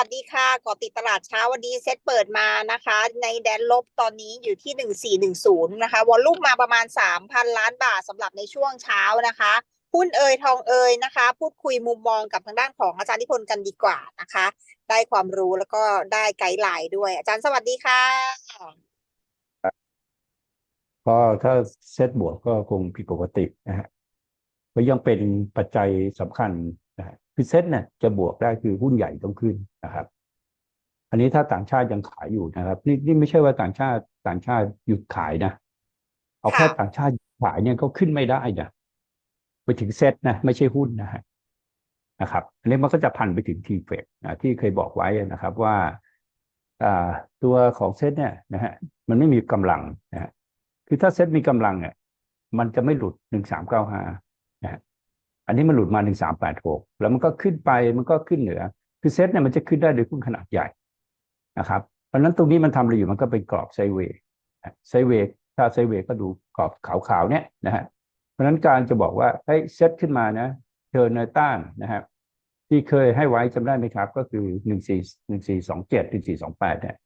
สวัสดีค่ะก่อติดตลาดเช้าวันนี้เซ็ตเปิดมานะคะ ในแดนลบตอนนี้อยู่ที่หนึ่งสี่หนึ่งศูนย์นะคะ วอลลุ่มมาประมาณสามพันล้านบาทสำหรับในช่วงเช้านะคะหุ้นเอยทองเอยนะคะ พูดคุยมุมมองกับทางด้านของอาจารย์นิพนธ์กันดีกว่านะคะ ได้ความรู้แล้วก็ได้ไกด์ไลน์ด้วย อาจารย์สวัสดีค่ะ ก็ถ้าเซ็ตบวกก็คงผิดปกตินะฮะก็ยังเป็นปัจจัยสำคัญ คือเซตเนี่ยจะบวกได้คือหุ้นใหญ่ต้องขึ้นนะครับ อันนี้ถ้าต่างชาติยังขายอยู่นะครับ นี่นี่ไม่ใช่ว่าต่างชาติต่างชาติหยุดขายนะเอาแค่ค่ะต่างชาติหยุดขายเนี่ยก็ขึ้นไม่ได้นะไปถึงเซตนะไม่ใช่หุ้นนะฮะนะครับ อันนี้มันก็จะพันไปถึงทีเฟกนะที่เคยบอกไว้นะครับว่าอ่าตัวของเซตเนี่ยนะฮะมันไม่มีกำลังนะฮะคือถ้าเซตมีกำลังเนี่ยมันจะไม่หลุดหนึ่งสามเก้าห้านะฮะ อันนี้มันหลุดมาหนึ่งสามแปดหกแล้วมันก็ขึ้นไปมันก็ขึ้นเหนือ คือเซตเนี่ยมันจะขึ้นได้โดยหุ้นขนาดใหญ่นะครับ เพราะนั้นตรงนี้มันทำอะไรอยู่มันก็เป็นกรอบไซเวย์ไซเวย์ถ้าไซเวย์ก็ดูกรอบขาวๆเนี่ยนะฮะเพราะนั้นการจะบอกว่าให้เซตขึ้นมานะเชิญเนต้านนะครับที่เคยให้ไว้จำได้ไหมครับ ก็คือหนึ่งสี่หนึ่งสี่สองเจ็ดหนึ่งสี่สองแปดเนี่ย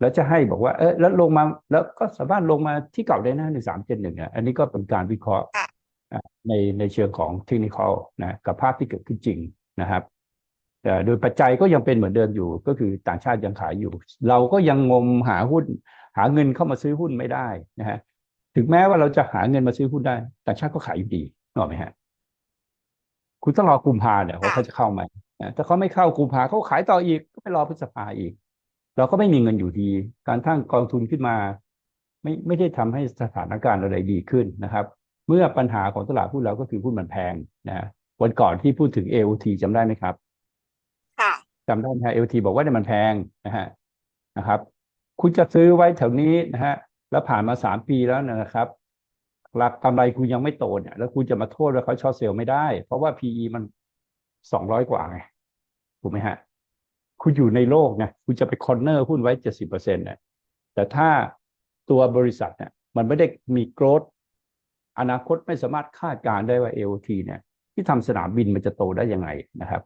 แล้วจะให้บอกว่าเออแล้วลงมาแล้วก็สามารถลงมาที่เก่าได้นะหนึ่งสามเจ็ดหนึ่งอะอันนี้ก็เป็นการวิเคราะห์ ในในเชิงของเทคนิคอลนะกับภาพที่เกิดขึ้นจริงนะครับแต่โดยปัจจัยก็ยังเป็นเหมือนเดิมอยู่ ก็คือต่างชาติยังขายอยู่ เราก็ยังงมหาหุ้น หาเงินเข้ามาซื้อหุ้นไม่ได้นะฮะถึงแม้ว่าเราจะหาเงินมาซื้อหุ้นได้ ต่างชาติก็ขายอยู่ดีนึกอกไหมฮะคุณต้องรอกุมภาเนี่ยว่าเขาจะเข้าไหมถ้าเขาไม่เข้ากุมภาเขาขายต่ออีกก็ไปรอพฤษภาอีก เราก็ไม่มีเงินอยู่ดี การตั้งกองทุนขึ้นมา ไม่ไม่ได้ทำให้สถานการณ์อะไรดีขึ้นนะครับ เมื่อปัญหาของตลาดหุ้นเราก็คือหุ้นมันแพงนะฮะวันก่อนที่พูดถึง AOT จำได้ไหมครับ ค่ะจำได้ไหมฮะ AOT บอกว่าเนี่ยมันแพงนะฮะนะครับ คุณจะซื้อไว้แถวนี้นะฮะแล้วผ่านมาสามปีแล้วนะครับราคากำไรคุณยังไม่โตเนี่ยแล้วคุณจะมาโทษว่าเขาช็อตเซลล์ไม่ได้ เพราะว่า PE มันสองร้อยกว่าไงถูกไหมฮะ คุณอยู่ในโลกไงคุณจะไปคอนเนอร์หุ้นไว้เจ็ดสิบเปอร์เซ็นต์เนี่ยแต่ถ้าตัวบริษัทเนี่ยมันไม่ได้มีโกรธ อนาคตไม่สามารถคาดการณ์ได้ว่า AOT เนี่ยที่ทำสนามบินมันจะโตได้ยังไงนะครับ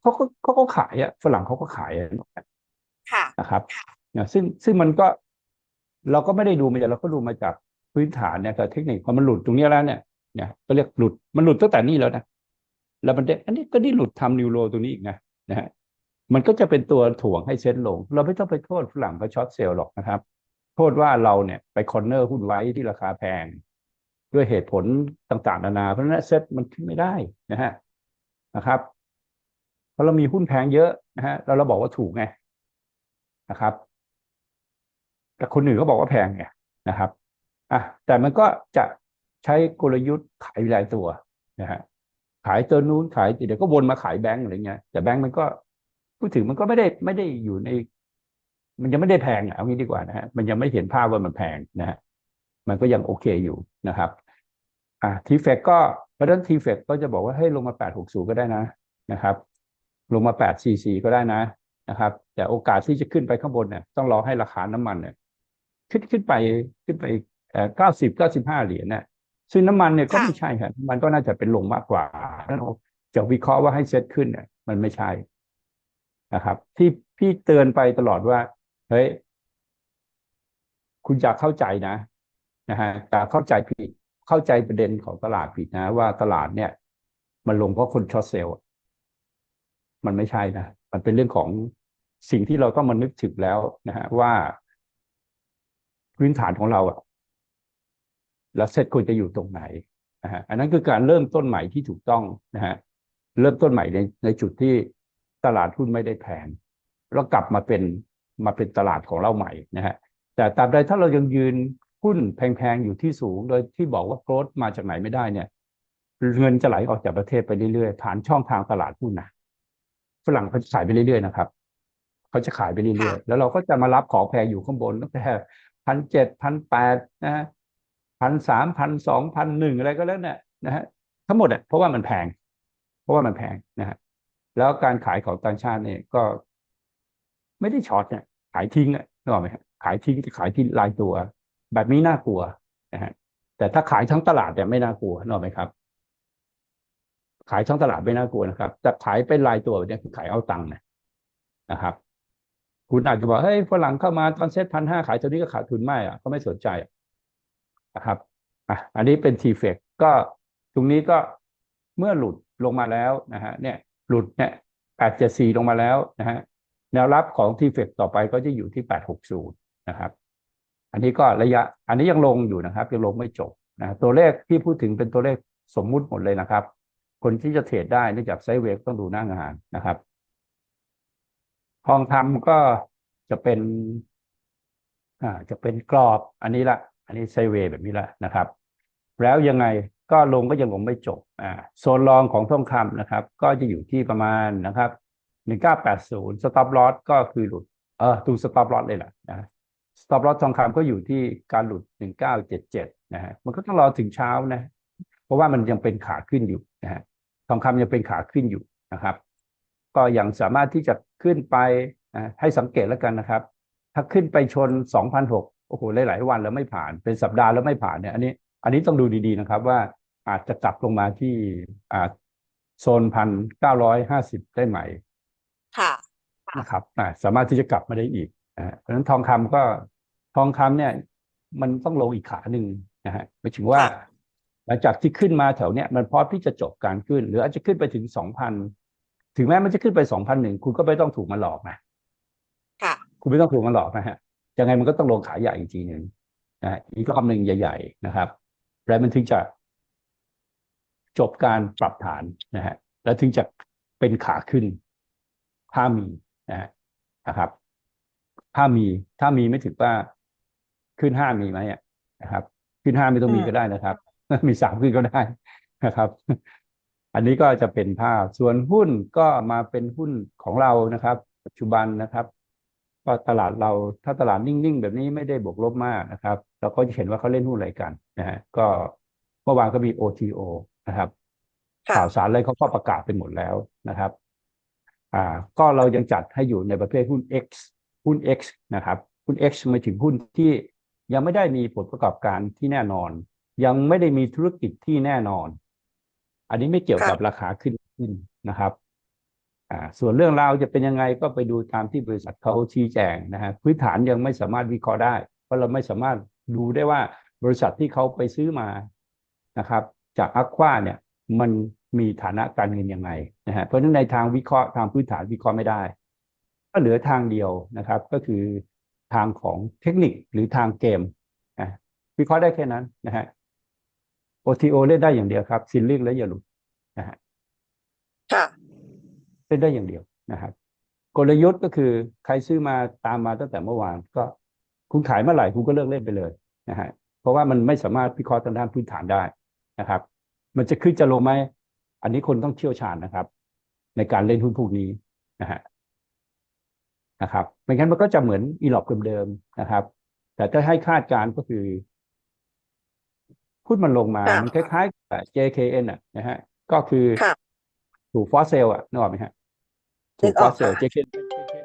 เขาก็เขาก็ขายอะฝรั่งเขาก็ขายอะค่ะนะครับนะซึ่งซึ่งมันก็เราก็ไม่ได้ดูมาจากเราก็ดูมาจากพื้นฐานเนี่ยกับเทคนิคพอมันหลุดตรงเนี้ยแล้วเนี่ยเนี่ยก็เรียกหลุดมันหลุดตั้งแต่นี่แล้วนะแล้วมันได้อันนี้ก็นี่หลุดทำนิวโรตรงนี้อีกนะนะฮะมันก็จะเป็นตัวถ่วงให้เซ็ตลง เราไม่ต้องไปโทษฝรั่งเขาช็อตเซลล์หรอกนะครับ โทษว่าเราเนี่ยไปคอนเนอร์หุ้นไว้ที่ราคาแพง ด้วยเหตุผลต่างๆนานา เพราะนั้นเซ็ตมันขึ้นไม่ได้นะฮะนะครับเพราะเรามีหุ้นแพงเยอะนะฮะแล้วเราบอกว่าถูกไงนะครับ แต่คนอื่นก็บอกว่าแพงไงนะครับอะแต่มันก็จะใช้กลยุทธ์ขายรายตัวนะฮะขายตัวนู้นขายเดี๋ยวก็วนมาขายแบงก์อะไรเงี้ยแต่แบงก์มันก็พูดถึงมันก็ไม่ได้ไม่ได้อยู่ใน มันยังไม่ได้แพงอะเอางี้ดีกว่านะฮะมันยังไม่เห็นภาพว่ามันแพงนะฮะ มันก็ยังโอเคอยู่นะครับอะทีเฟกก็เพราะฉะนั้นทีเฟกก็จะบอกว่าให้ลงมาแปดหกศูนย์ก็ได้นะนะครับ ลงมาแปดสี่สี่ก็ได้นะนะครับ แต่โอกาสที่จะขึ้นไปข้างบนเนี่ยต้องรอให้ราคาน้ำมันเนี่ยขึ้นขึ้นไปขึ้นไปเอ่อเก้าสิบเก้าสิบห้าเหรียญเนี่ยซึ่งน้ำมันเนี่ยก็ค่ะไม่ใช่ครับมันก็น่าจะเป็นลงมากกว่าแล้วเราจะวิเคราะห์ว่าให้เซ็ตขึ้นเนี่ยมันไม่ใช่นะครับ ที่พี่เตือนไปตลอดว่าเฮ้ยคุณจะเข้าใจนะ นะฮะแต่เข้าใจผิดเข้าใจประเด็นของตลาดผิดนะ ว่าตลาดเนี่ย มันลงเพราะคนช็อตเซลล์มันไม่ใช่นะมันเป็นเรื่องของสิ่งที่เราต้องมานึกถึงแล้วนะฮะว่า พื้นฐานของเราอะแล้วเซตควรจะอยู่ตรงไหนนะฮะอันนั้นคือการเริ่มต้นใหม่ที่ถูกต้องนะฮะเริ่มต้นใหม่ในในจุดที่ตลาดหุ้นไม่ได้แพงแล้วกลับมาเป็นมาเป็นตลาดของเราใหม่นะฮะแต่ตราบใดถ้าเรายังยืน หุ้นแพงๆ อยู่ที่สูง โดยที่บอกว่าโกรธมาจากไหนไม่ได้เนี่ยเงินจะไหลออกจากประเทศไปเรื่อยๆ ผ่านช่องทางตลาดหุ้นนะฝรั่งเขาจะขายไปเรื่อยๆนะครับเขาจะขายไปเรื่อยๆ แล้วเราก็จะมารับของแพงอยู่ข้างบนตั้งแต่พันเจ็ดพันแปดนะฮะพันสามพันสองพันหนึ่งอะไรก็แล้วเนี่ยนะฮะทั้งหมดอะเพราะว่ามันแพง เพราะว่ามันแพงนะฮะแล้วการขายของต่างชาติเนี่ยก็ ไม่ได้ช็อตเนี่ยขายทิ้งอะนึกออกไหมครับขายทิ้งจะขายที่รายตัว แบบนี้น่ากลัวนะฮะแต่ถ้าขายทั้งตลาดเนี่ยไม่น่ากลัวนอกไหมครับ ขายทั้งตลาดไม่น่ากลัวนะครับ แต่ขายเป็นรายตัวเนี่ยคือขายเอาตังค์นะนะครับ คุณอาจจะบอกเฮ้ยฝรั่งเข้ามาตอนเซ็ตพันห้าขายตัวนี้ก็ขาดทุนไม่อะเขาไม่สนใจนะครับอะอันนี้เป็นทีเฟกก็ตรงนี้ก็เมื่อหลุดลงมาแล้วนะฮะเนี่ยหลุดเนี่ยแปดเจ็ดสี่ลงมาแล้วนะฮะแนวรับของทีเฟกต่อไปก็จะอยู่ที่แปดหกศูนย์นะครับ อันนี้ก็ระยะอันนี้ยังลงอยู่นะครับ ยังลงไม่จบนะตัวเลขที่พูดถึงเป็นตัวเลขสมมุติหมดเลยนะครับ คนที่จะเทรดได้เนื่องจากไซเวฟต้องดูหน้างานนะครับทองคำก็จะเป็นอ่าจะเป็นกรอบอันนี้ละอันนี้ไซเวย์แบบนี้ละนะครับ แล้วยังไงก็ลงก็ยังลงไม่จบอ่าโซนรองของทองคำนะครับ ก็จะอยู่ที่ประมาณนะครับหนึ่งเก้าแปดศูนย์สต็อปลอสก็คือหลุดเออดูสต็อปลอสเลยล่ะนะ สต็อปลอสทองคำก็อยู่ที่การหลุดหนึ่งเก้าเจ็ดเจ็ดนะฮะ มันก็ต้องรอถึงเช้านะ เพราะว่ามันยังเป็นขาขึ้นอยู่นะฮะ ทองคำยังเป็นขาขึ้นอยู่นะครับ ก็ยังสามารถที่จะขึ้นไปนะให้สังเกตแล้วกันนะครับ ถ้าขึ้นไปชน 2,006 โอ้โห หลาย ๆ วันแล้วไม่ผ่าน เป็นสัปดาห์แล้วไม่ผ่านเนี่ย อันนี้ อันนี้ต้องดูดี ๆ นะครับว่าอาจจะกลับลงมาที่อ่าโซนพันเก้าร้อยห้าสิบได้ไหม ค่ะ นะครับอ่าสามารถที่จะกลับมาได้อีกนะฮะ เพราะฉะนั้นทองคำก็ทองคำเนี่ย มันต้องลงอีกขาหนึ่งนะฮะหมายถึงว่าค่ะหลังจากที่ขึ้นมาแถวเนี้ยมันพร้อมที่จะจบการขึ้น หรืออาจจะขึ้นไปถึงสองพันถึงแม้มันจะขึ้นไปสองพันหนึ่งคุณก็ไม่ต้องถูกมันหลอกนะค่ะ คุณไม่ต้องถูกมันหลอกนะฮะยังไงมันก็ต้องลงขาใหญ่อีกทีหนึ่งนะฮะอีกรอบหนึ่งใหญ่ ๆ นะครับ แล้วมันถึงจะจบการปรับฐานนะฮะแล้วถึงจะเป็นขาขึ้นถ้ามีนะฮะนะครับ ถ้ามีถ้ามีไม่ถึงว่าขึ้นห้ามีไหมอะนะครับ ขึ้นห้าไม่ต้องมีอืมก็ได้นะครับ มีสามขึ้นก็ได้นะครับ อันนี้ก็จะเป็นภาพส่วนหุ้นก็มาเป็นหุ้นของเรานะครับ ปัจจุบันนะครับก็ตลาดเราถ้าตลาดนิ่งๆ แบบนี้ไม่ได้บวกลบมากนะครับ เราก็จะเห็นว่าเขาเล่นหุ้นอะไรกันนะฮะก็เมื่อวานก็มี OTO นะครับค่ะข่าวสารอะไรเขาก็ประกาศไปหมดแล้วนะครับ อ่า ก็เรายังจัดให้อยู่ในประเภทหุ้น X หุ้น X นะครับหุ้น X หมายถึงหุ้นที่ยังไม่ได้มีผลประกอบการที่แน่นอน ยังไม่ได้มีธุรกิจที่แน่นอน อันนี้ไม่เกี่ยวกับราคาขึ้นขึ้นนะครับอ่าส่วนเรื่องราวจะเป็นยังไงก็ไปดูตามที่บริษัทเขาชี้แจงนะฮะพื้นฐานยังไม่สามารถวิเคราะห์ได้ เพราะเราไม่สามารถดูได้ว่าบริษัทที่เขาไปซื้อมานะครับ จากอัควาเนี่ยมันมีฐานะการเงินยังไงนะฮะเพราะฉะนั้นในทางวิเคราะห์ทางพื้นฐานวิเคราะห์ไม่ได้ ก็เหลือทางเดียวนะครับ ก็คือทางของเทคนิคหรือทางเกมนะวิเคราะห์ได้แค่นั้นนะฮะ OTO เล่นได้อย่างเดียวครับซิลลิงและอย่าหลุดนะฮะค่ะเล่นได้อย่างเดียวนะครับ กลยุทธ์ก็คือใครซื้อมาตามมาตั้งแต่เมื่อวานก็คุณขายเมื่อไหร่คุณก็เลิกเล่นไปเลยนะฮะเพราะว่ามันไม่สามารถวิเคราะห์ทางด้านพื้นฐานได้นะครับ มันจะขึ้นจะลงไหมอันนี้คนต้องเชี่ยวชาญนะครับ ในการเล่นหุ้นพวกนี้นะฮะ นะครับไม่งั้นมันก็จะเหมือนอีหลอบเดิมๆนะครับ แต่ถ้าให้คาดการณ์ก็คือหุ้นมันลงมาค่ะมันคล้ายๆกับ JKN อะนะฮะ ก็คือค่ะถูกฟอสเซลอะนึกออกไหมฮะถูนึกกฟอออกสเซลค่ะเจคเคน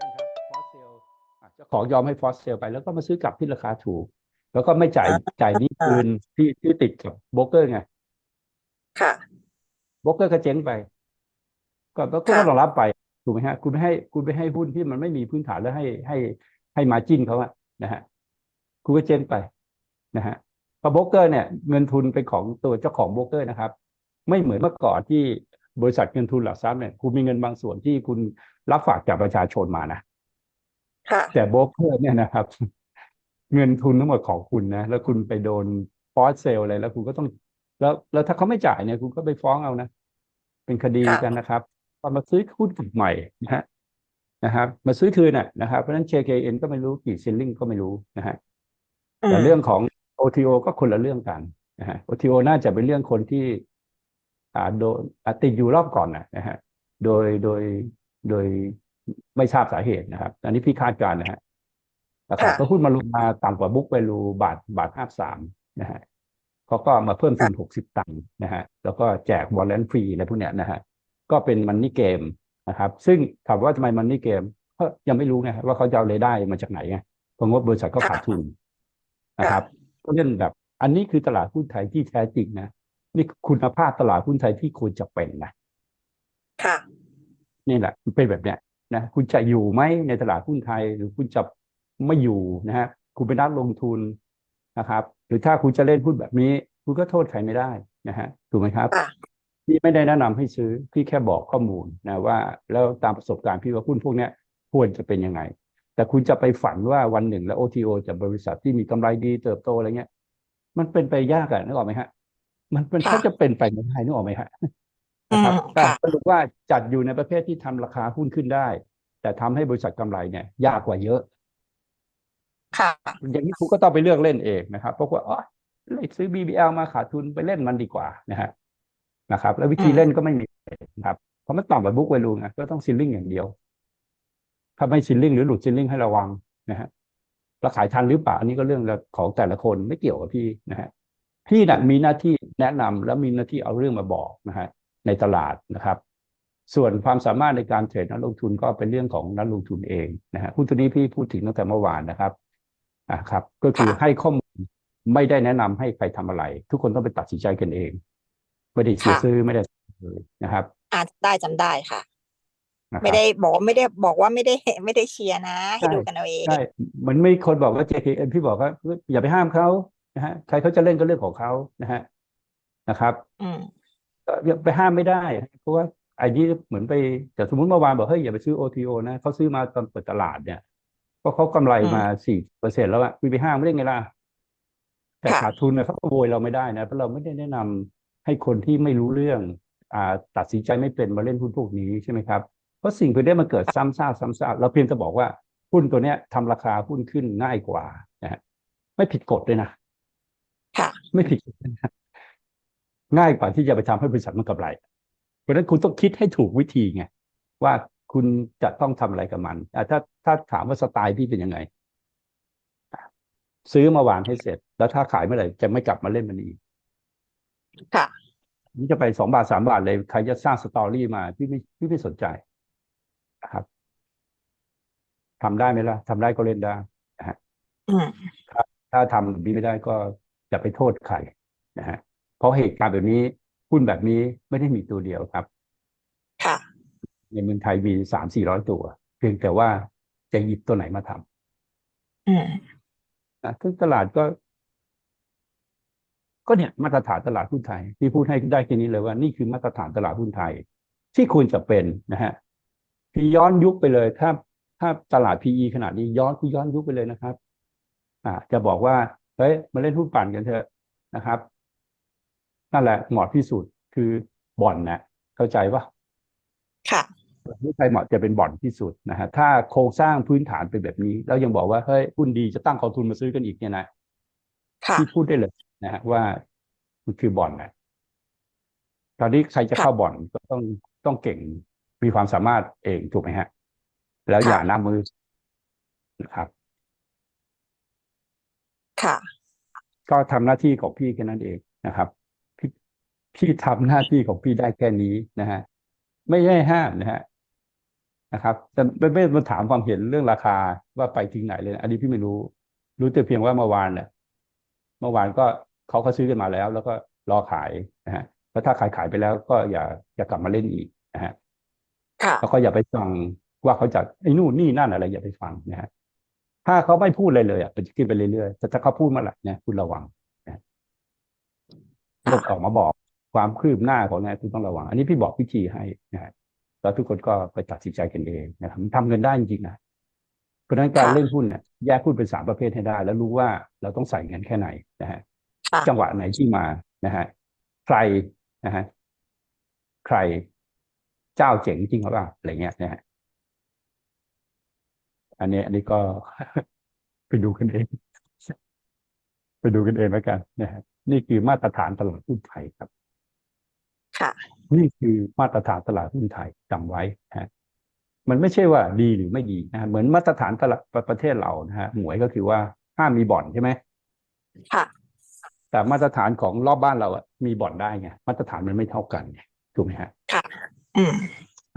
นะครับฟอสเซลเจ้าของยอมให้ฟอสเซลไป แล้วก็มาซื้อกลับที่ราคาถูก แล้วก็ไม่จ่ายจ่ายหนี้คืนที่ที่ติดกับโบรกเกอร์ไง ค่ะโบรกเกอร์ก็เจ๊งไป ก็ก็ก็ค่ะต้องรับไป ถูกไหมฮะคุณไม่ให้คุณไปให้หุ้นที่มันไม่มีพื้นฐานแล้วให้ให้ให้มาจิ้นเขาอะนะฮะคุณก็เจ๊งไปนะฮะเพราะโบรกเกอร์เนี่ยเงินทุนเป็นของตัวเจ้าของโบรกเกอร์นะครับ ไม่เหมือนเมื่อก่อนที่บริษัทเงินทุนหลักทรัพย์เนี่ยคุณมีเงินบางส่วนที่คุณรับฝากจากประชาชนมานะค่ะแต่โบรกเกอร์เนี่ยนะครับ เงินทุนทั้งหมดของคุณนะแล้วคุณไปโดนฟอสเซลอะไรแล้วคุณก็ต้อง แล้วแล้วถ้าเขาไม่จ่ายเนี่ย คุณก็ไปฟ้องเอานะ เป็นคดีค่ะกันนะครับ ตอนมาซื้อหุ้นกลุ่มใหม่นะฮะนะครับ มาซื้อคืนน่ะนะครับเพราะฉะนั้น JKN ก็ไม่รู้กี่ซิลลิงก็ไม่รู้นะฮะแต่เรื่องของ OTO ก็คนละเรื่องกันนะฮะ OTO น่าจะเป็นเรื่องคนที่อ่าโดนอ่าติดอยู่รอบก่อนนะนะฮะโดยโดยโดยไม่ทราบสาเหตุนะครับ อันนี้พี่คาดการณ์นะฮะนะครับค่ะก็หุ้นมาลงมาต่ำกว่าบุ๊กไปรูบาทบาทห้าสามนะฮะเขาก็มาเพิ่มทุนหกสิบตังค์นะฮะแล้วก็แจกวอลเลนฟรีอะไรพวกเนี้ยนะฮะ ก็เป็นมันนี่เกมนะครับซึ่งถามว่าทำไมมันนี่เกมก็ยังไม่รู้ไงว่าเขาจะเอารายได้มาจากไหนไงเพราะงบบริษัทก็ขาดทุนนะครับก็เล่นแบบ อันนี้คือตลาดหุ้นไทยที่แท้จริงนะนี่คุณภาพตลาดหุ้นไทยที่ควรจะเป็นนะค่ะนี่แหละมันเป็นแบบเนี้ยนะคุณจะอยู่ไหมในตลาดหุ้นไทย หรือคุณจะไม่อยู่นะฮะคุณเป็นนักลงทุนนะครับ หรือถ้าคุณจะเล่นหุ้นแบบนี้ คุณก็โทษใครไม่ได้นะฮะถูกไหมครับค่ะ พี่ไม่ได้แนะนำให้ซื้อ พี่แค่บอกข้อมูลนะว่า แล้วตามประสบการณ์พี่ว่าหุ้นพวกเนี้ยควรจะเป็นยังไง แต่คุณจะไปฝันว่าวันหนึ่งแล้ว OTO จะบริษัทที่มีกำไรดีเติบโตอะไรเงี้ย มันเป็นไปยากอะนึกออกไหมฮะ มันมันค่ะก็จะเป็นไปไม่ได้นึกออกไหมฮะนะครับอืมแต่ค่ะสรุปว่าจัดอยู่ในประเภทที่ทำราคาหุ้นขึ้นได้ แต่ทำให้บริษัทกำไรเนี่ย ยากกว่าเยอะ ค่ะ อย่างนี้คุณก็ต้องไปเลือกเล่นเองนะครับเพราะว่าอ๋อเล่นซื้อ BBL มาขาดทุนไปเล่นมันดีกว่านะฮะ นะครับ แล้ววิธีอืมเล่นก็ไม่มีนะครับเพราะมันต่ำกว่าบุ๊กไวลูนะก็ต้องซิลลิ่งอย่างเดียว ถ้าไม่ซิลลิ่งหรือหลุดซิลลิ่งให้ระวังนะฮะแล้วขายทันหรือเปล่าอันนี้ก็เรื่องของแต่ละคนไม่เกี่ยวกับพี่นะฮะพี่น่ะมีหน้าที่แนะนำแล้วมีหน้าที่เอาเรื่องมาบอกนะฮะในตลาดนะครับ ส่วนความสามารถในการเทรดนักลงทุนก็เป็นเรื่องของนักลงทุนเองนะฮะหุ้นตัวนี้พี่พูดถึงตั้งแต่เมื่อวานนะครับอ่าครับ ก็คือค่ะให้ข้อมูลไม่ได้แนะนำให้ใครทำอะไร ทุกคนต้องไปตัดสินใจกันเอง ไม่ได้เชียร์ค่ะซื้อไม่ได้เลยนะครับอาจได้จำได้ค่ะนะครับไม่ได้บอกไม่ได้บอกว่าไม่ได้ไม่ได้เชียร์นะ ให้ใช่ดูกันเอาเองใช่มันไม่คนบอกว่า JKN พี่บอกว่าอย่าไปห้ามเขานะฮะใครเขาจะเล่นก็เรื่องของเขานะฮะนะครับอืมก็อย่าไปห้ามไม่ได้ เพราะว่าไอ้นี่เหมือนไปแต่สมมติเมื่อวานบอกเฮ้ยอย่าไปซื้อ OTO นะเขาซื้อมาตอนเปิดตลาดเนี่ยเพราะเขากำไรมาสี่เปอร์เซ็นแล้วอะคุณไปห้ามไม่ได้ไงล่ะแต่ค่ะขาดทุนเนี่ยเขาก็โวยเราไม่ได้นะเพราะเราไม่ได้แนะนำ ให้คนที่ไม่รู้เรื่องอ่าตัดสินใจไม่เป็นมาเล่นหุ้นพวกนี้ใช่ไหมครับเพราะสิ่งพวกนี้มันเกิดซ้ำซากซ้ำซากเราเพียงแต่บอกว่าหุ้นตัวเนี้ยทำราคาหุ้นขึ้นง่ายกว่านะฮะไม่ผิดกฎเลยนะค่ะ ไม่ผิดกฎนะง่ายกว่าที่จะไปทำให้บริษัทมันกำไร เพราะฉะนั้นคุณต้องคิดให้ถูกวิธีไงว่าคุณจะต้องทำอะไรกับมันอะถ้าถ้าถามว่าสไตล์พี่เป็นยังไง ซื้อมาวางให้เสร็จ แล้วถ้าขายเมื่อไหร่จะไม่กลับมาเล่นมันอีก ค่ะนี่จะไปสองบาทสามบาทเลยใครจะสร้างสตอรี่มา พี่ไม่พี่ไม่สนใจนะครับทำได้ไหมล่ะทำได้ก็เล่นได้อืมถ้าทำแบบนี้ไม่ได้ก็จะไปโทษใครนะฮะเพราะเหตุการณ์แบบนี้หุ้นแบบนี้ไม่ได้มีตัวเดียวครับ ค่ะ ในเมืองไทยมีสามสี่ร้อยตัว เพียงแต่ว่าจะหยิบตัวไหนมาทอืมำนะซึ่งตลาดก็ ก็เนี่ยมาตรฐานตลาดหุ้นไทย ที่พูดให้ได้แค่นี้เลยว่านี่คือมาตรฐานตลาดหุ้นไทย ที่ควรจะเป็นนะฮะพี่ย้อนยุคไปเลยถ้าถ้าตลาด PE ขนาดนี้ย้อนคุณย้อนยุคไปเลยนะครับ อ่า จะบอกว่าเฮ้ยมาเล่นหุ้นปั่นกันเถอะนะครับ นั่นแหละเหมาะที่สุดคือบ่อนนะเข้าใจปะค่ะหุ้นไทยเหมาะจะเป็นบ่อนที่สุดนะฮะถ้าโครงสร้างพื้นฐานเป็นแบบนี้ แล้วยังบอกว่าเฮ้ยหุ้นดีจะตั้งกองทุนมาซื้อกันอีกเนี่ยนะค่ะ ที่พูดได้เลยนะฮะว่ามันคือบ่อนนะตอนนี้ใครจะค่ะเข้าบ่อนก็ต้องต้องเก่งมีความสามารถเองถูกไหมฮะ แล้วค่ะอย่าหน้ามือนะครับ ค่ะ ก็ทำหน้าที่ของพี่แค่นั้นเองนะครับ พี่พี่ทำหน้าที่ของพี่ได้แค่นี้นะฮะไม่ใช่ห้ามนะฮะนะครับแต่ไม่ไม่มาถามความเห็นเรื่องราคาว่าไปถึงไหนเลยนะอันนี้พี่ไม่รู้ รู้แต่เพียงว่าเมื่อวานเนี่ย เมื่อวานก็เขาก็ซื้อกันมาแล้ว แล้วก็รอขายนะฮะแล้วถ้าขายขายไปแล้วก็อย่าอย่ากลับมาเล่นอีกนะฮะค่ะแล้วก็อย่าไปฟังว่าเขาจะไอ้นู่นนี่นั่นอะไรอย่าไปฟังนะฮะถ้าเขาไม่พูดอะไรเลยอะมันจะขึ้นไปเรื่อยๆแต่ถ้าเขาพูดเมาแหละเนี่ยคุณระวังนะเริ่มออกมาบอกความคืบหน้าของไงคุณต้องระวัง อันนี้พี่บอกวิธีให้นะฮะแล้วทุกคนก็ไปตัดสินใจกันเองนะครับมันทำเงินได้จริงๆนะเพ ราะฉะนั้นการค่ะเล่นหุ้นเนี่ยแยกหุ้นเป็นสามประเภทให้ได้ แล้วรู้ว่าเราต้องใส่เงินแค่ไหนนะฮะค่ะจังหวะไหนที่มานะฮะใครนะฮะใครเจ้าเจ๋งจริงหรือเปล่าอะไรเงี้ยนะฮะอันนี้ อันนี้ก็ไปดูกันเอง ไปดูกันเองแล้วกันนะฮะนี่คือมาตรฐานตลาดหุ้นไทยครับ ค่ะ นี่คือมาตรฐานตลาดหุ้นไทยจำไว้นะฮะ มันไม่ใช่ว่าดีหรือไม่ดีนะฮะเหมือนมาตรฐานตลาดประเทศเรานะฮะหมวยก็คือว่าห้ามมีบ่อนใช่ไหมค่ะ แต่มาตรฐานของรอบบ้านเราอะมีบ่อนได้ไงมาตรฐานมันไม่เท่ากันไงถูกไหมฮะค่ะอืม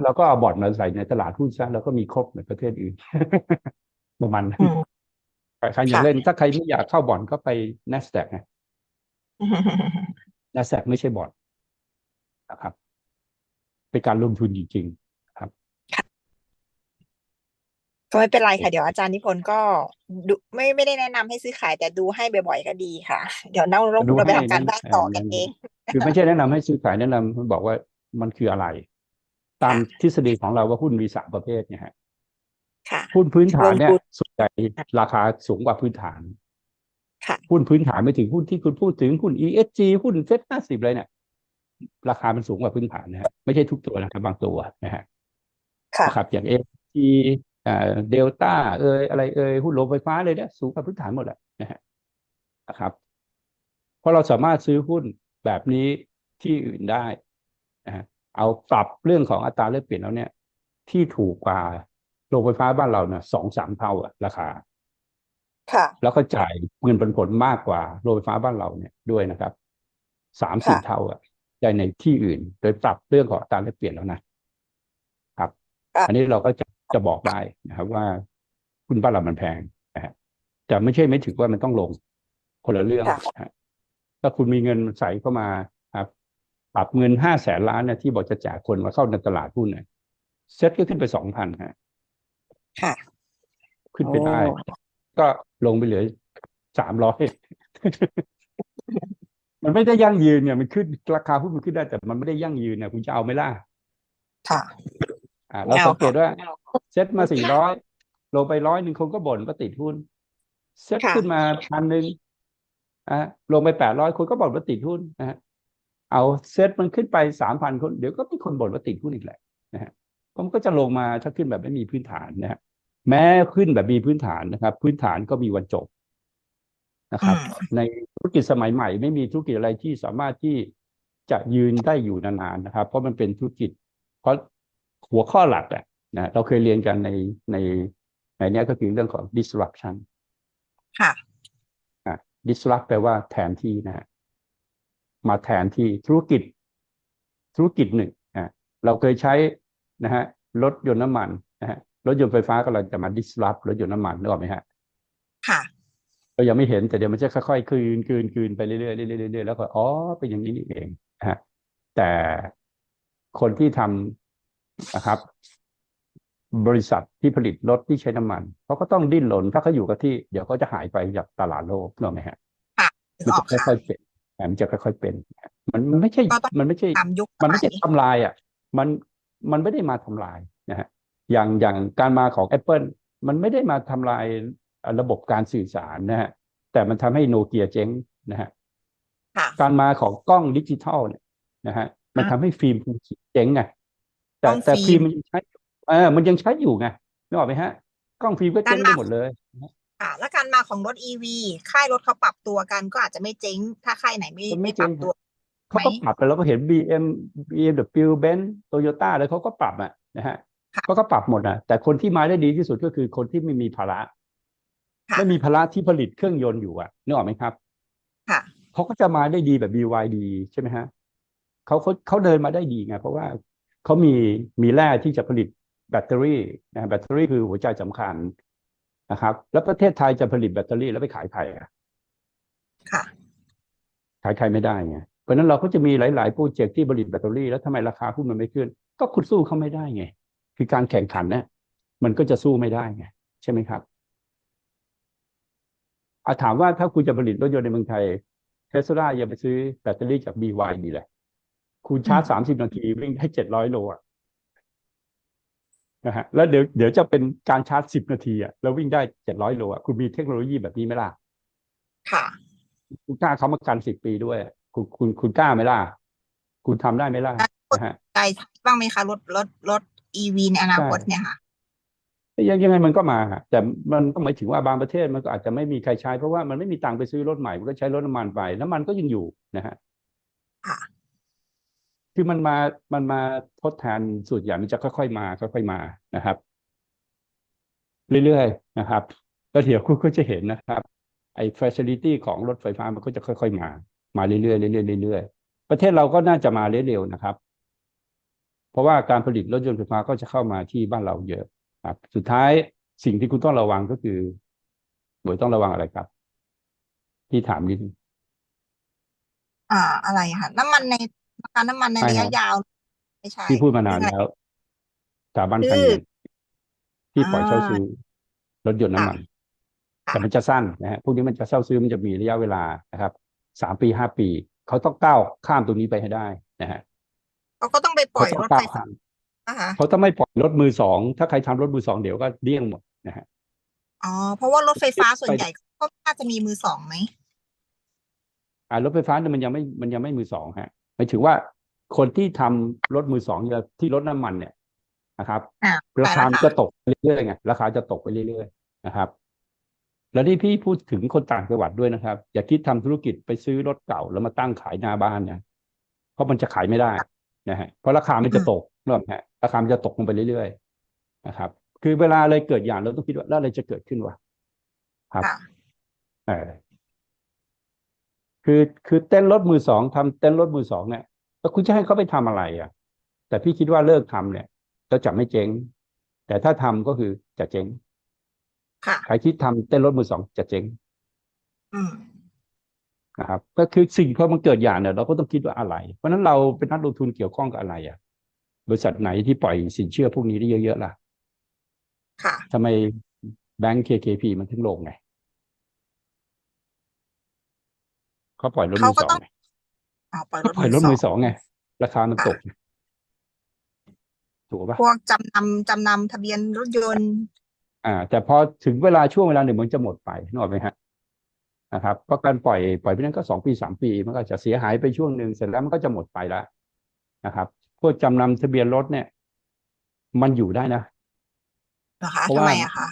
เราก็เอาบ่อนมาใส่ในตลาดหุ้นซะแล้วก็มีครบในประเทศอื่นประมาณนั้นอืมใครอยากค่ะเล่นถ้าใครไม่อยากเข้าบ่อนก็ไป NASDAQ ไง NASDAQ ไม่ใช่บ่อนนะครับเป็นการลงทุนจริงๆครับ ก็ไม่เป็นไรค่ะ เดี๋ยวอาจารย์นิพนธ์ก็ดูไม่ไม่ได้แนะนำให้ซื้อขายแต่ดูให้บ่อยๆก็ดีค่ะ เดี๋ยวเราเราดูเราไปให้ทำการนะบ้านต่อเออกันนั่นเองคือไม่ใช่แนะนำให้ซื้อขายแนะนำบอกว่ามันคืออะไร ตามค่ะทฤษฎีของเราว่าหุ้นมีสามประเภทเนี่ยฮะค่ะหุ้นพื้นฐานเนี่ยลงทุนส่วนใหญ่ราคาสูงกว่าพื้นฐานค่ะหุ้นพื้นฐานไม่ถึงหุ้นที่คุณพูดถึงหุ้น ESG หุ้นเซ็ตห้าสิบเลยเนี่ยราคามันสูงกว่าพื้นฐานนะฮะไม่ใช่ทุกตัวนะครับบางตัวนะฮะค่ะนะครับอย่างเอทีอ่า เดลต้าเอยอะไรเอยหุ้นโรงไฟฟ้าเลยเนี่ยสูงกว่าพื้นฐานหมดแหละนะฮะนะครับเพราะเราสามารถซื้อหุ้นแบบนี้ที่อื่นได้นะฮะเอาปรับเรื่องของอัตราแลกเปลี่ยนแล้วเนี่ย ที่ถูกกว่าโรงไฟฟ้าบ้านเราเนี่ยสองสามเท่าอะราคา ค่ะ แล้วก็จ่ายเงินปันผลมากกว่าโรงไฟฟ้าบ้านเราเนี่ยด้วยนะครับสามสี่ค่ะเท่าอะได้ในที่อื่น โดยปรับเรื่องของอัตราแลกเปลี่ยนแล้วนะครับค่ะอันนี้เราก็จะ จะบอกได้นะครับว่าหุ้นบ้านเรามันแพงนะฮะแต่ไม่ใช่ไม่ถือว่ามันต้องลงคนละเรื่องค่ะนะฮะถ้าคุณมีเงินใส่เข้ามาครับปรับเงินห้าแสนล้านเนี่ยที่บอกจะแจกคนมาเข้าในตลาดหุ้นเนี่ยเซ็ตก็ขึ้นไปสองพันฮะค่ะขึ้นไปได้โอ้ก็ลงไปเหลือสามร้อยมันไม่ได้ยั่งยืนเนี่ยมันขึ้นราคาหุ้นมันขึ้นได้แต่มันไม่ได้ยั่งยืนเนี่ยคุณจะเอาไหมล่ะค่ะ อ่าเราไม่เอาสังเกตว่าเซ็ตมาสี่ร้อยลงไปร้อยหนึ่งคนก็บ่นว่าติดหุ้น เซ็ตค่ะขึ้นมาพันหนึ่งอะลงไปแปดร้อยคนก็บ่นว่าติดหุ้นนะฮะเอาเซ็ตมันขึ้นไปสามพันคน เดี๋ยวก็มีคนบ่นว่าติดหุ้นอีกแหละนะฮะก็มันก็จะลงมาถ้าขึ้นแบบไม่มีพื้นฐานนะฮะแม้ขึ้นแบบมีพื้นฐานนะครับ พื้นฐานก็มีวันจบนะครับอืมในธุรกิจสมัยใหม่ ไม่มีธุรกิจอะไรที่สามารถที่จะยืนได้อยู่นานๆนะครับ เพราะมันเป็นธุรกิจ เพราะ หัวข้อหลักอะนะเราเคยเรียนกันในในในเนี้ยก็คือเรื่องของ disruption ค่ะอะ disrupt แปลว่าแทนที่นะฮะมาแทนที่ธุรกิจ ธุรกิจหนึ่งอะเราเคยใช้นะฮะรถยนต์น้ำมันนะฮะรถยนต์ไฟฟ้ากำลังจะมา disrupt รถยนต์น้ำมันนึกออกไหมฮะ ค่ะเรายังไม่เห็นแต่เดี๋ยวมันจะค่อยๆคืนคืนคืนไปเรื่อยๆเรื่อยๆเรื่อยๆแล้วก็อ๋อเป็นอย่างนี้นี่เองนะฮะแต่คนที่ทำ นะครับ บริษัทที่ผลิตรถที่ใช้น้ำมันเขาก็ต้องดิ้นรนถ้าเขาอยู่กับที่เดี๋ยวเขาจะหายไปจากตลาดโลกนึกออกไหมฮะนึกมันอจะอกค่ะค่อยๆเป็นอะมันจะค่อยๆเป็นมันมันไม่ใช่ก็ต้องมันไม่ใช่ตามยุคมันไม่ใช่สยทำลายอะ มันมันไม่ได้มาทำลายนะฮะอย่างอย่างการมาของ Apple มันไม่ได้มาทำลายอะระบบการสื่อสารนะฮะแต่มันทำให้โนเกียเจ๊งนะฮะค่ะการมาของกล้องดิจิทัลเนี่ยนะฮะมันอะทำให้ฟิล์มภูเขียวเจ๊งไง แต่กล้องแต่ฟิฟิล์ล์มมมันยังใช้อยู่เออมันยังใช้อยู่ไงนึกออกไหมฮะ กล้องฟิล์มก็เจ๊งการไปมาหมดเลยค่ะ และการมาของรถ EV ค่ายรถเขาปรับตัวกันก็อาจจะไม่เจ๊ง ถ้าค่ายไหนไม่มันไม่ไม่ปรับเจ๊งตัวเขาก็ไหมปรับไปแล้วก็เห็น BM BMW Benz Toyota เลยเขาก็ปรับอะนะฮะค่ะเขาก็ปรับหมดอะ แต่คนที่มาได้ดีที่สุดก็คือคนที่ไม่มีภาระค่ะไม่มีภาระที่ผลิตเครื่องยนต์อยู่อะนึกออกไหมครับค่ะเขาก็จะมาได้ดีแบบ BYD ใช่ไหมฮะเขาเขาเขาเดินมาได้ดีไงเพราะว่า เขามีมีแร่ที่จะผลิตแบตเตอรี่นะแบตเตอรี่คือหัวใจสำคัญนะครับ แล้วประเทศไทยจะผลิตแบตเตอรี่แล้วไปขายใครอะค่ะ ขายใครไม่ได้ไงเพราะฉะนั้นเราก็จะมีหลาย ๆ โปรเจกต์ที่ผลิตแบตเตอรี่แล้วทำไมราคาหุ้นมันไม่ขึ้น ก็คุณสู้เขาไม่ได้ไง คือการแข่งขันเนี่ยมันก็จะสู้ไม่ได้ไงใช่ไหมครับอาถามว่าถ้าคุณจะผลิตรถยนต์ในเมืองไทยเทสลาอย่าไปซื้อแบตเตอรี่จาก BYD เลย คุณชาร์จอืมสามสิบนาทีวิ่งได้เจ็ดร้อยโลอะนะฮะแล้วเดี๋ยวเดี๋ยวจะเป็นการชาร์จสิบนาทีอะแล้ววิ่งได้เจ็ดร้อยโลอะคุณมีเทคโนโลยีแบบนี้ไหมล่ะ ค่ะ คุณกล้าเขามากันสิบปีด้วย คุณคุณคุณกล้าไหมล่ะ คุณทำได้ไหมล่ะนะฮะใจบ้างไหมคะรถรถรถ EV ในอนาคตใช่เนี่ยค่ะยังยังไงมันก็มาฮะแต่มันก็หมายถึงว่าบางประเทศมันก็อาจจะไม่มีใครใช้เพราะว่ามันไม่มีตังค์ไปซื้อรถใหม่ มันก็ใช้รถน้ำมันไป น้ำมันก็ยังอยู่นะฮะ คือมันมามันมาทดแทนส่วนใหญ่มันจะค่อยๆมาค่อยๆมานะครับ เรื่อยๆนะครับแล้วเดี๋ยวคุณก็จะเห็นนะครับ ไอ้ facility ของรถไฟฟ้ามันก็จะค่อยๆมา มาเรื่อยๆเรื่อยๆเรื่อยๆประเทศเราก็น่าจะมาเร็วๆนะครับ เพราะว่าการผลิตรถยนต์ไฟฟ้าก็จะเข้ามาที่บ้านเราเยอะครับ สุดท้ายสิ่งที่คุณต้องระวังก็คือหน่วยต้องระวังอะไรครับ ที่ถามนิดอ่า อะไรค่ะน้ำมันใน ราคาน้ำมันในใช่ระครัยะบยาวไม่ใช่ ที่พูดมานานเรื่องอะไรแล้วสถาบันคือการเงินที่ปล่อยเช่าอ่าซื้อรถยนต์น้ำมันค่ะแต่มันจะสั้นนะฮะพวกนี้มันจะเช่าซื้อมันจะมีระยะเวลานะครับสามปีห้าปี เขาต้องก้าวข้ามตรงนี้ไปให้ได้นะฮะเขาก็ต้องไปปล่เขาอยต้องรถก้าไฟวฟ้าข้ามนะคะเขาต้องไม่ปล่อยรถมือสองถ้าใครทำรถมือสองเดี๋ยวก็เดี้ยงหมดนะฮะอ๋อเพราะว่ารถไฟฟ้าส่วนไปใหญ่ก็น่าจะมีมือสองไหมอ่ารถไฟฟ้าเนี่ยมันยังไม่มันยังไม่มือสองฮะ หมายถึงว่าคนที่ทำรถมือสองเนี่ยที่รถน้ำมันเนี่ยนะครับอ่าราคาแต่ราคามัมันจะตกไปเรื่อยๆไงราคาจะตกไปเรื่อยๆนะครับ แล้วที่พี่พูดถึงคนต่างจังหวัดด้วยนะครับ อย่าคิดทำธุรกิจไปซื้อรถเก่าแล้วมาตั้งขายหน้าบ้านนะเพราะมันจะขายไม่ได้นะฮะเพราะราคามันจะตกเริ่มฮะราคามันจะตกลงไปเรื่อยๆนะครับ คือเวลาอะไรเกิดอย่างเราต้องคิดว่าแล้วอะไรจะเกิดขึ้นวะครับค่ะเออ คือคือเต้นรถมือสองทำเต้นรถมือสองเนี่ยแล้วคุณจะให้เขาไปทำอะไรอะ แต่พี่คิดว่าเลิกทำเนี่ยก็จะไม่เจ๊ง แต่ถ้าทำก็คือจะเจ๊งค่ะใครคิดทำเต้นรถมือสองจะเจ๊งอืมนะครับ ก็คือสิ่งพอมันเกิดอย่างเนี่ยเราก็ต้องคิดว่าอะไร เพราะฉะนั้นเราเป็นนักลงทุนเกี่ยวข้องกับอะไรอะ บริษัทไหนที่ปล่อยสินเชื่อพวกนี้ได้เยอะๆล่ะค่ะทำไมแบงก์ KKP มันถึงลงไง เขาปล่อยรถมือเขาก็สอต้องงไงอ๋อปล่อยรก็ถปล่อยรถมืมืออสสององไงราคามันตกถูกปะพวกจำนำจำนำทะเบียนรถยนต์ อ่า แต่พอถึงเวลาช่วงเวลาหนึ่งมันจะหมดไปนึกออกไหมฮะนะครับเพราะการปล่อยปล่อยไปนั้นก็สองปีสามปี มันก็จะเสียหายไปช่วงหนึ่งเสร็จแล้วมันก็จะหมดไปแล้วนะครับ พวกจำนำทะเบียนรถเนี่ย มันอยู่ได้นะนะคะเพราะทำว่าไมอะคะ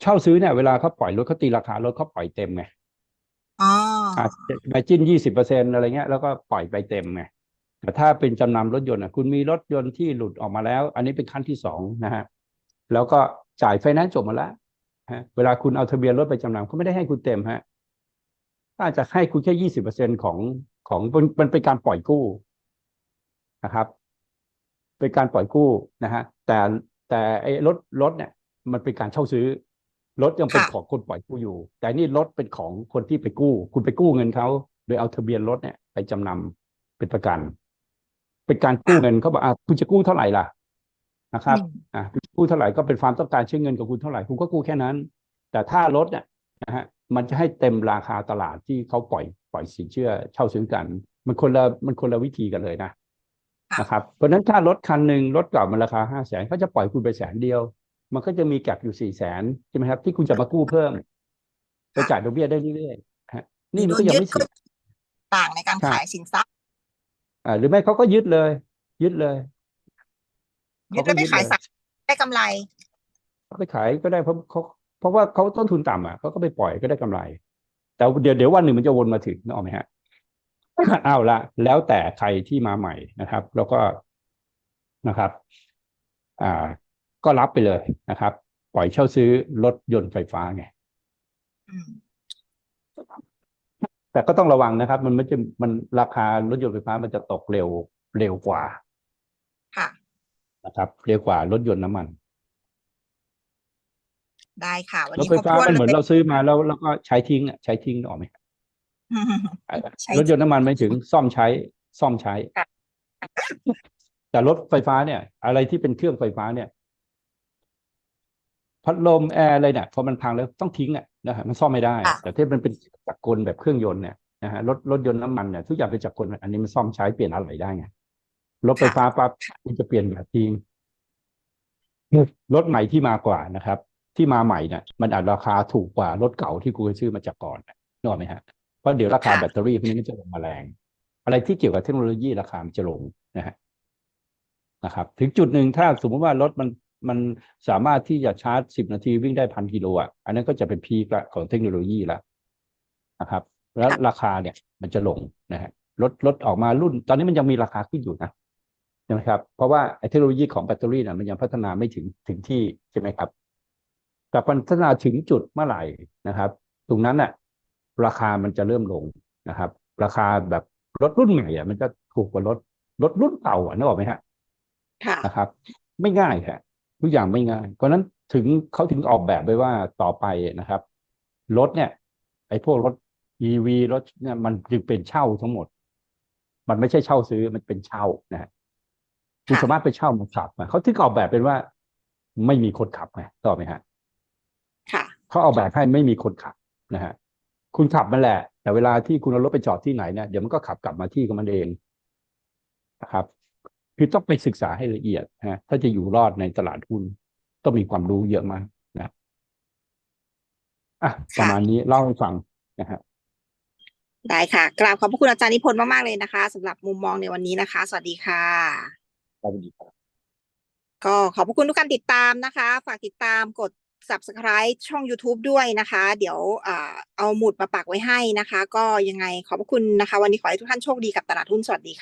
เช่าซื้อเนี่ยเวลาเขาปล่อยรถเขาตีราคารถเขาปล่อยเต็มไงอ๋อ อาจจะมาจิ้นยี่สิบเปอร์เซ็นอะไรเงี้ยแล้วก็ปล่อยไปเต็มไงแต่ถ้าเป็นจำนำรถยนต์อะคุณมีรถยนต์ที่หลุดออกมาแล้ว อันนี้เป็นขั้นที่สองนะฮะแล้วก็จ่ายไฟแนนซ์จบมาแล้วฮะเวลาคุณเอาทะเบียนรถไปจำนำเขาไม่ได้ให้คุณเต็มฮะถ้าจะให้คุณแค่ยี่สิบเปอร์เซ็นของของมันมันเป็นการปล่อยกู้นะครับ เป็นการปล่อยกู้นะฮะแต่แต่ไอ้รถรถเนี่ยมันเป็นการเช่าซื้อ รถยังเป็นค่ะของคนปล่อยกู้อยู่ แต่นี่รถเป็นของคนที่ไปกู้ คุณไปกู้เงินเขาโดยเอาทะเบียนรถเนี่ย ไปจำนำเป็นประกัน เป็นการกู้เงินเขาบอกอะคุณจะกู้เท่าไหร่ล่ะนะครับอืมอะคุณจะกู้เท่าไหร่ก็เป็นความต้องการใช้เงินกับคุณเท่าไหร่คุณก็กู้แค่นั้น แต่ถ้ารถเนี่ยนะฮะมันจะให้เต็มราคาตลาดที่เขาปล่อยปล่อยสินเชื่อ เช่าซื้อกัน มันคนละมันคนละวิธีกันเลยนะค่ะนะครับเพราะฉะนั้นถ้ารถคันหนึ่งรถเก่ามันราคาห้าแสนเขาจะปล่อยคุณไปแสนเดียว มันก็จะมีแก็บอยู่สี่แสนใช่ไหมครับ ที่คุณจะมากู้เพิ่มไปจ่ายดอกเบี้ยได้เรื่อยๆฮะ นี่มันก็ยังไม่เสียต่างในการครับขายสินทรัพย์อ่าหรือไม่เขาก็ยึดเลย ยึดเลยยึดแล้วไม่ขายเลยสักได้กำไรเขาไปขายก็ได้เพราะเขาเพราะว่าเขาต้นทุนต่ำอะเขาก็ไปปล่อยก็ได้กำไร แต่เดี๋ยวเดี๋ยววันหนึ่งมันจะวนมาถึงนึกออกไหมฮะเอาละแล้วแต่ใครที่มาใหม่นะครับ แล้วก็นะครับ อ่า ก็รับไปเลยนะครับ ปล่อยเช่าซื้อรถยนต์ไฟฟ้าไงอืมแต่ก็ต้องระวังนะครับ มันไม่จะมันราคารถยนต์ไฟฟ้ามันจะตกเร็วเร็วกว่า ค่ะ นะครับ เร็วกว่ารถยนต์น้ำมัน ได้ค่ะ วันรถนี้ไฟครบฟ้าถ้วนมันเหมือนเลยเราซื้อมาแล้วแล้วก็ใช้ทิ้งอะใช้ทิ้งนึกออกไหมอืมใช้รถยนต์น้ำมันไม่ถึงซ่อมใช้ ซ่อมใช้ค่ะแต่รถไฟฟ้าเนี่ย อะไรที่เป็นเครื่องไฟฟ้าเนี่ย พัดลมแอร์อะไรเนี่ยพอมันพังแล้วต้องทิ้งอะนะฮะมันซ่อมไม่ได้ค่ะแต่ถ้ามันเป็นจักรกลแบบเครื่องยนต์เนี่ยนะฮะรถรถยนต์น้ำมันเนี่ยทุกอย่างเป็นจักรกลอันนี้มันซ่อมใช้เปลี่ยนอะไรได้ไงรถไฟฟ้าปั๊บคุณจะเปลี่ยนแบบทิ้งรถใหม่ที่มากว่านะครับ ที่มาใหม่เนี่ยมันอาจราคาถูกกว่ารถเก่าที่คุณเคยซื้อมาจากก่อนนึกออกไหมฮะเพราะเดี๋ยวราคาค่ะแบตเตอรี่พวกนี้มันจะลงมาแรง อะไรที่เกี่ยวกับเทคโนโลยีราคามันจะลงนะฮะนะครับ ถึงจุดหนึ่งถ้าสมมติว่ารถมัน มันสามารถที่จะชาร์จสิบนาทีวิ่งได้พันกิโลอะ อันนั้นก็จะเป็นพีคละของเทคโนโลยีละนะครับ แล้วค่ะราคาเนี่ยมันจะลงนะฮะรถรถออกมารุ่น ตอนนี้มันยังมีราคาขึ้นอยู่นะใช่ไหมครับ เพราะว่าไอ้เทคโนโลยีของแบตเตอรี่เนี่ยมันยังพัฒนาไม่ถึงถึงที่ใช่ไหมครับแต่พัฒนาถึงจุดเมื่อไหร่นะครับ ตรงนั้นน่ะ ราคามันจะเริ่มลงนะครับ ราคาแบบรถรุ่นใหม่อะมันจะถูกกว่ารถรถรุ่นเก่าอะนึกออกไหมฮะค่ะนะครับ ไม่ง่ายครับ ทุกอย่างไม่ง่าย เพราะฉะนั้นถึงเขาถึงออกแบบไว้ว่าต่อไปนะครับรถเนี่ย ไอ้พวกรถ EV รถเนี่ยมันจึงเป็นเช่าทั้งหมด มันไม่ใช่เช่าซื้อมันเป็นเช่านะฮะคุณค่ะสามารถไปเช่ามาขับมาเขาถึงออกแบบเป็นว่า ไม่มีคนขับไงต่อไหมฮะเขาเอาแบบให้ไม่มีคนขับนะฮะคุณขับมันแหละ แต่เวลาที่คุณเอารถไปจอดที่ไหนเนี่ยเดี๋ยวมันก็ขับกลับมาที่ของมันเองนะครับ คือต้องไปศึกษาให้ละเอียดฮะถ้าจะอยู่รอดในตลาดหุ้นต้องมีความรู้เยอะมากนะอะประมาณนี้เล่าให้ฟังนะฮะได้ค่ะกราบขอบพระคุณอาจารย์นิพนธ์มาก ๆ เลยนะคะสำหรับมุมมองในวันนี้นะคะ สวัสดีค่ะสวัสดีครับก็ขอบพระคุณทุกการติดตามนะคะ ฝากติดตามกด subscribe ช่อง YouTube ด้วยนะคะ เดี๋ยวอ่าเอาหมุดมาปักไว้ให้นะคะ ก็ยังไงขอบพระคุณนะคะ วันนี้ขอให้ทุกท่านโชคดีกับตลาดหุ้นสวัสดีค่ะ